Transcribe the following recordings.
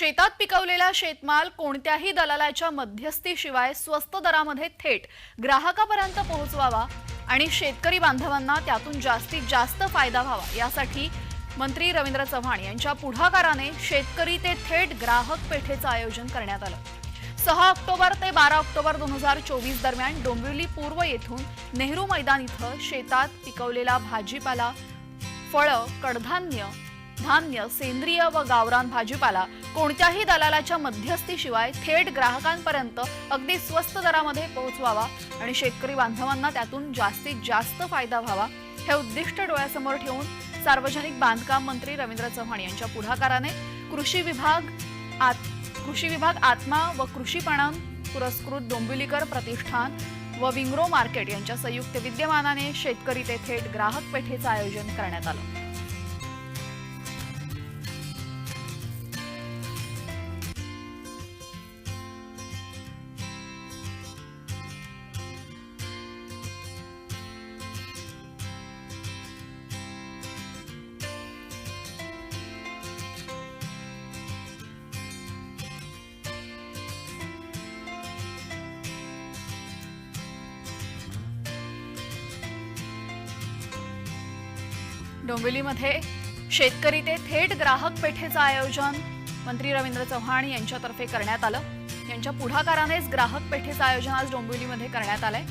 शेतात पिकवलेला शेतमाल कोणत्याही दलालाच्या मध्यस्थीशिवाय स्वस्त दरामध्ये थेट ग्राहकापर्यंत पोहोचवावा आणि शेतकरी बांधवांना त्यातून जास्तीत जास्त फायदा व्हावा. यासाठी मंत्री रवींद्र चव्हाण यांच्या पुढाकाराने शेतकरी ते थेट ग्राहक पेठेचं आयोजन करण्यात आलं. सहा ऑक्टोबर ते बारा ऑक्टोबर दोन हजार चोवीस दरम्यान डोंबिवली पूर्व येथून नेहरू मैदान इथं शेतात पिकवलेला भाजीपाला फळं कडधान्य धान्य सेंद्रिय व गावरान भाजीपाला कोणत्याही दलालाच्या मध्यस्थीशिवाय थेट ग्राहकांपर्यंत अगदी स्वस्त दरामध्ये पोहोचवावा आणि शेतकरी बांधवांना त्यातून जास्तीत जास्त फायदा व्हावा हे उद्दिष्ट डोळ्यासमोर ठेवून सार्वजनिक बांधकाम मंत्री रवींद्र चव्हाण यांच्या पुढाकाराने कृषी विभाग आत कृषी विभाग आत्मा व कृषी पणन पुरस्कृत डोंबिवलीकर प्रतिष्ठान व विंग्रो मार्केट यांच्या संयुक्त विद्यमानाने शेतकरी ते थेट ग्राहक पेठेचं आयोजन करण्यात आलं. डोंबिवलीमध्ये शेतकरी ते थेट ग्राहक पेठेचं आयोजन मंत्री रवींद्र चव्हाण यांच्यातर्फे करण्यात आलं. यांच्या पुढाकारानेच ग्राहक पेठेचं आयोजन आज डोंबिवलीमध्ये करण्यात आलंय.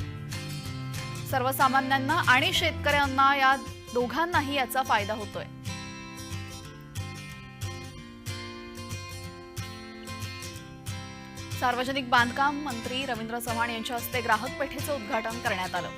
सर्वसामान्यांना आणि शेतकऱ्यांना या दोघांनाही याचा फायदा होतोय. सार्वजनिक बांधकाम मंत्री रवींद्र चव्हाण यांच्या हस्ते ग्राहक पेठेचं उद्घाटन करण्यात आलं.